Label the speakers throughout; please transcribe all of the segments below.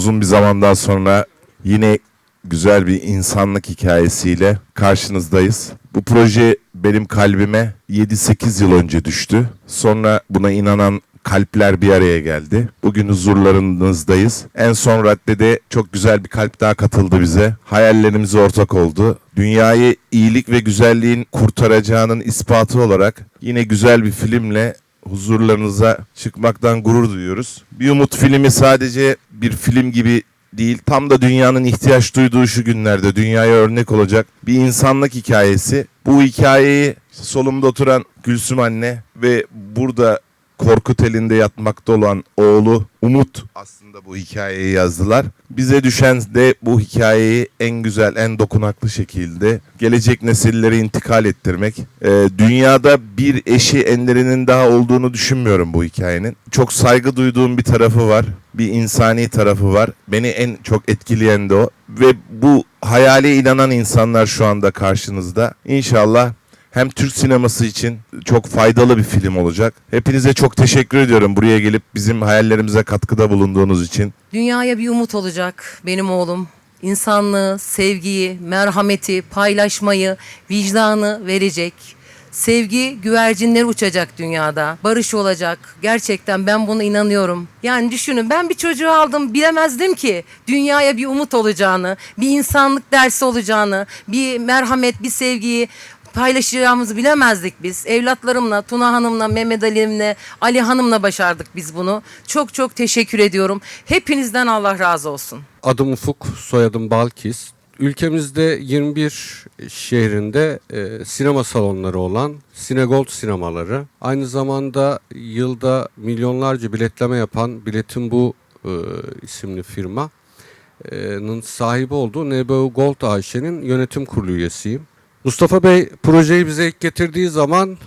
Speaker 1: uzun bir zamandan sonra yine güzel bir insanlık hikayesiyle karşınızdayız. Bu proje benim kalbime 7-8 yıl önce düştü. Sonra buna inanan kalpler bir araya geldi. Bugün huzurlarınızdayız. En son raddede çok güzel bir kalp daha katıldı bize. Hayallerimize ortak oldu. Dünyayı iyilik ve güzelliğin kurtaracağının ispatı olarak yine güzel bir filmle huzurlarınıza çıkmaktan gurur duyuyoruz. Bir Umut filmi sadece bir film gibi değil, tam da dünyanın ihtiyaç duyduğu şu günlerde dünyaya örnek olacak bir insanlık hikayesi. Bu hikayeyi solumda oturan Gülsüm anne ve burada Korkut elinde yatmakta olan oğlu Umut aslında bu hikayeyi yazdılar. Bize düşen de bu hikayeyi en güzel, en dokunaklı şekilde gelecek nesillere intikal ettirmek. Ee, dünyada bir eşi enlerinin daha olduğunu düşünmüyorum bu hikayenin. Çok saygı duyduğum bir tarafı var. Bir insani tarafı var. Beni en çok etkileyen de o. Ve bu hayale inanan insanlar şu anda karşınızda. İnşallah hem Türk sineması için çok faydalı bir film olacak. Hepinize çok teşekkür ediyorum buraya gelip bizim hayallerimize katkıda bulunduğunuz için.
Speaker 2: Dünyaya bir umut olacak benim oğlum. İnsanlığı, sevgiyi, merhameti, paylaşmayı, vicdanı verecek. Sevgi güvercinleri uçacak dünyada. Barış olacak. Gerçekten ben buna inanıyorum. Yani düşünün ben bir çocuğu aldım bilemezdim ki dünyaya bir umut olacağını, bir insanlık dersi olacağını, bir merhamet, bir sevgiyi paylaşacağımızı bilemezdik biz. Evlatlarımla, Tuna Hanım'la, Mehmet Ali'mle, Ali Hanım'la başardık biz bunu. Çok çok teşekkür ediyorum. Hepinizden Allah razı olsun.
Speaker 3: Adım Ufuk, soyadım Balkis. Ülkemizde 21 şehrinde e, sinema salonları olan Sinegold sinemaları, aynı zamanda yılda milyonlarca biletleme yapan Biletin Bu e, isimli firmanın sahibi olduğu NBO Gold AŞ'nin yönetim kurulu üyesiyim. Mustafa Bey projeyi bize ilk getirdiği zaman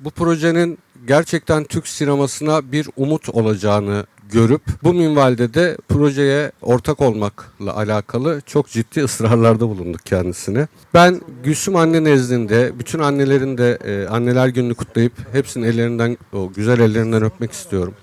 Speaker 3: bu projenin gerçekten Türk sinemasına bir umut olacağını görüp bu minvalde de projeye ortak olmakla alakalı çok ciddi ısrarlarda bulunduk kendisine. Ben Gülsüm anne nezdinde bütün annelerin de e, anneler gününü kutlayıp hepsinin ellerinden o güzel ellerinden öpmek istiyorum.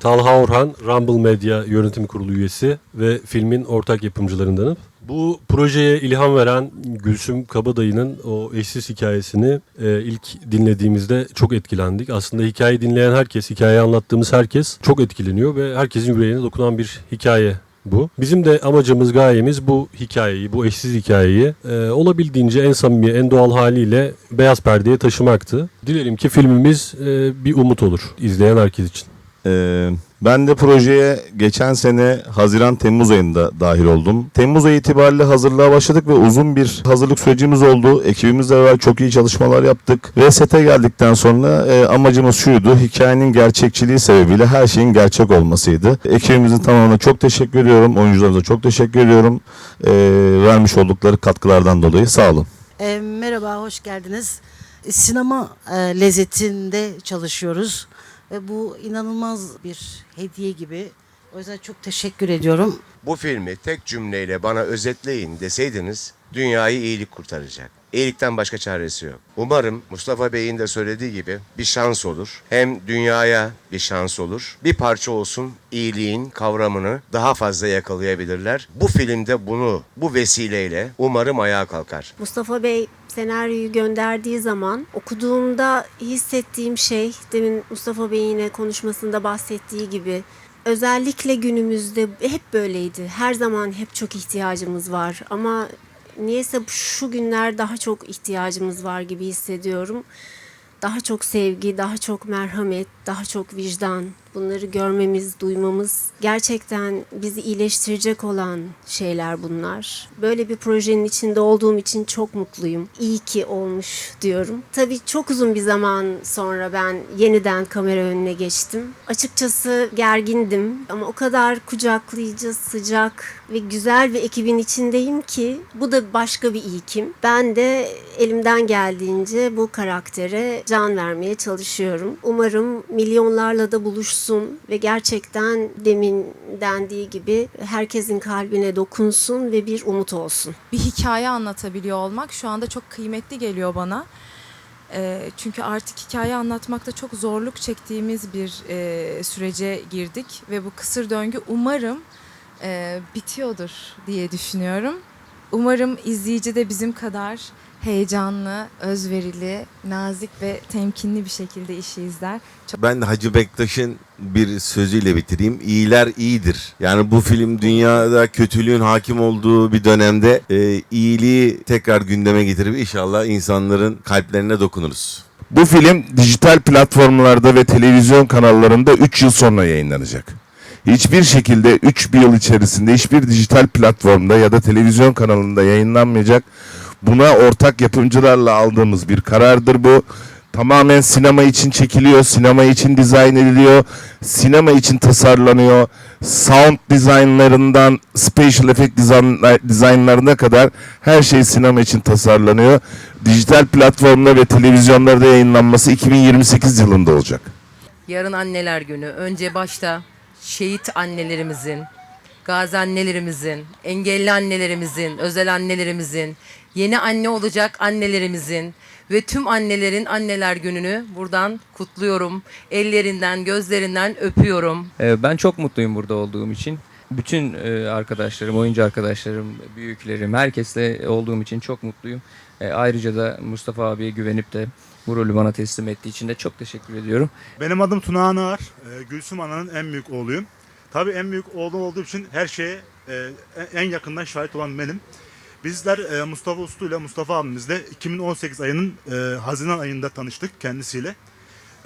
Speaker 4: Talha Orhan, Rumble Medya Yönetim Kurulu üyesi ve filmin ortak yapımcılarındanım. Bu projeye ilham veren Gülsüm Kabadayı'nın o eşsiz hikayesini e, ilk dinlediğimizde çok etkilendik. Aslında hikayeyi dinleyen herkes, hikayeyi anlattığımız herkes çok etkileniyor ve herkesin yüreğine dokunan bir hikaye bu. Bizim de amacımız, gayemiz bu hikayeyi, bu eşsiz hikayeyi e, olabildiğince en samimi, en doğal haliyle beyaz perdeye taşımaktı. Dilerim ki filmimiz e, bir umut olur izleyen herkes için.
Speaker 5: Ee, ben de projeye geçen sene Haziran-Temmuz ayında dahil oldum. Temmuz ayı itibariyle hazırlığa başladık ve uzun bir hazırlık sürecimiz oldu. Ekibimizle beraber çok iyi çalışmalar yaptık. Ve sete geldikten sonra e, amacımız şuydu. Hikayenin gerçekçiliği sebebiyle her şeyin gerçek olmasıydı. Ekibimizin tamamına çok teşekkür ediyorum. Oyuncularımıza çok teşekkür ediyorum. Ee, vermiş oldukları katkılardan dolayı sağ olun.
Speaker 6: E, merhaba, hoş geldiniz. Sinema e, lezzetinde çalışıyoruz. Ve bu inanılmaz bir hediye gibi. O yüzden çok teşekkür ediyorum.
Speaker 7: Bu filmi tek cümleyle bana özetleyin deseydiniz dünyayı iyilik kurtaracak. İyilikten başka çaresi yok. Umarım Mustafa Bey'in de söylediği gibi bir şans olur. Hem dünyaya bir şans olur. Bir parça olsun iyiliğin kavramını daha fazla yakalayabilirler. Bu filmde bunu bu vesileyle umarım ayağa kalkar.
Speaker 8: Mustafa Bey senaryoyu gönderdiği zaman okuduğumda hissettiğim şey demin Mustafa Bey'in yine konuşmasında bahsettiği gibi özellikle günümüzde hep böyleydi. Her zaman hep çok ihtiyacımız var ama niyeyse şu günler daha çok ihtiyacımız var gibi hissediyorum. Daha çok sevgi, daha çok merhamet, daha çok vicdan. Bunları görmemiz, duymamız gerçekten bizi iyileştirecek olan şeyler bunlar. Böyle bir projenin içinde olduğum için çok mutluyum. İyi ki olmuş diyorum. Tabii çok uzun bir zaman sonra ben yeniden kamera önüne geçtim. Açıkçası gergindim ama o kadar kucaklayıcı, sıcak ve güzel bir ekibin içindeyim ki bu da başka bir ilkim. Ben de elimden geldiğince bu karaktere can vermeye çalışıyorum. Umarım milyonlarla da buluşsun ve gerçekten demin dendiği gibi herkesin kalbine dokunsun ve bir umut olsun.
Speaker 9: bir hikaye anlatabiliyor olmak şu anda çok kıymetli geliyor bana. Eee, çünkü artık hikaye anlatmakta çok zorluk çektiğimiz bir eee, sürece girdik ve bu kısır döngü umarım e, bitiyordur diye düşünüyorum. Umarım izleyici de bizim kadar heyecanlı, özverili, nazik ve temkinli bir şekilde işi izler. Çok
Speaker 10: Ben Hacı Bektaş'ın bir sözüyle bitireyim. İyiler iyidir. Yani bu film dünyada kötülüğün hakim olduğu bir dönemde e, iyiliği tekrar gündeme getirip inşallah insanların kalplerine dokunuruz.
Speaker 1: Bu film dijital platformlarda ve televizyon kanallarında 3 yıl sonra yayınlanacak. Hiçbir şekilde 3 bir yıl içerisinde hiçbir dijital platformda ya da televizyon kanalında yayınlanmayacak. Buna ortak yapımcılarla aldığımız bir karardır bu. Tamamen sinema için çekiliyor, sinema için dizayn ediliyor, sinema için tasarlanıyor. Sound dizaynlarından special effect dizayn- dizaynlarına kadar her şey sinema için tasarlanıyor. Dijital platformda ve televizyonlarda yayınlanması 2028 yılında olacak.
Speaker 2: Yarın anneler günü. Önce başta şehit annelerimizin, gazi annelerimizin, engelli annelerimizin, özel annelerimizin, yeni anne olacak annelerimizin ve tüm annelerin anneler gününü buradan kutluyorum. Ellerinden, gözlerinden öpüyorum.
Speaker 11: Ee, Ben çok mutluyum burada olduğum için. Bütün e, arkadaşlarım, oyuncu arkadaşlarım, büyüklerim, herkesle olduğum için çok mutluyum. E, Ayrıca da Mustafa abiye güvenip de bu rolü bana teslim ettiği için de çok teşekkür ediyorum.
Speaker 12: Benim adım Tuna Anar. Ee, Gülsüm Ana'nın en büyük oğluyum. Tabii en büyük oğlu olduğu için her şeye e, en yakından şahit olan benim. Bizler e, Mustafa Uslu ile Mustafa abimizle 2018 ayının e, Haziran ayında tanıştık kendisiyle.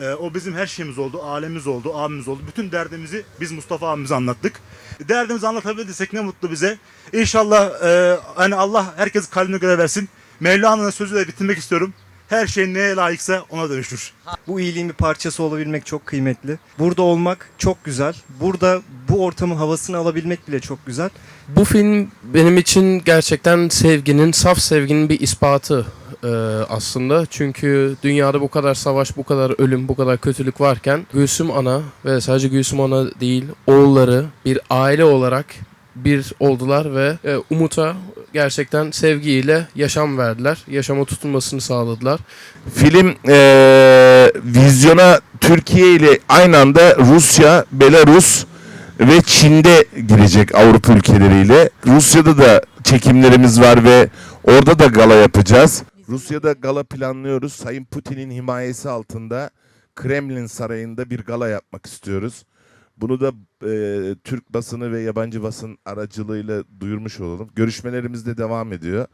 Speaker 12: E, o bizim her şeyimiz oldu, ailemiz oldu, abimiz oldu. Bütün derdimizi biz Mustafa abimize anlattık. Derdimizi anlatabildiysek ne mutlu bize. İnşallah e, hani Allah herkes kalbine göre versin. Mevlana'nın sözüyle bitirmek istiyorum. Her şey neye layıksa ona dönüşür.
Speaker 13: Bu iyiliğin bir parçası olabilmek çok kıymetli. Burada olmak çok güzel. Burada bu ortamın havasını alabilmek bile çok güzel.
Speaker 14: Bu film benim için gerçekten sevginin, saf sevginin bir ispatı e, aslında. Çünkü dünyada bu kadar savaş, bu kadar ölüm, bu kadar kötülük varken Gülsüm Ana ve sadece Gülsüm Ana değil, oğulları bir aile olarak bir oldular ve e, Umut'a gerçekten sevgiyle yaşam verdiler. Yaşama tutunmasını sağladılar.
Speaker 1: Film eee, vizyona Türkiye ile aynı anda Rusya, Belarus ve Çin'de girecek Avrupa ülkeleriyle. Rusya'da da çekimlerimiz var ve orada da gala yapacağız. Rusya'da gala planlıyoruz. Sayın Putin'in himayesi altında Kremlin Sarayı'nda bir gala yapmak istiyoruz. Bunu da eee, Türk basını ve yabancı basın aracılığıyla duyurmuş olalım. Görüşmelerimiz de devam ediyor.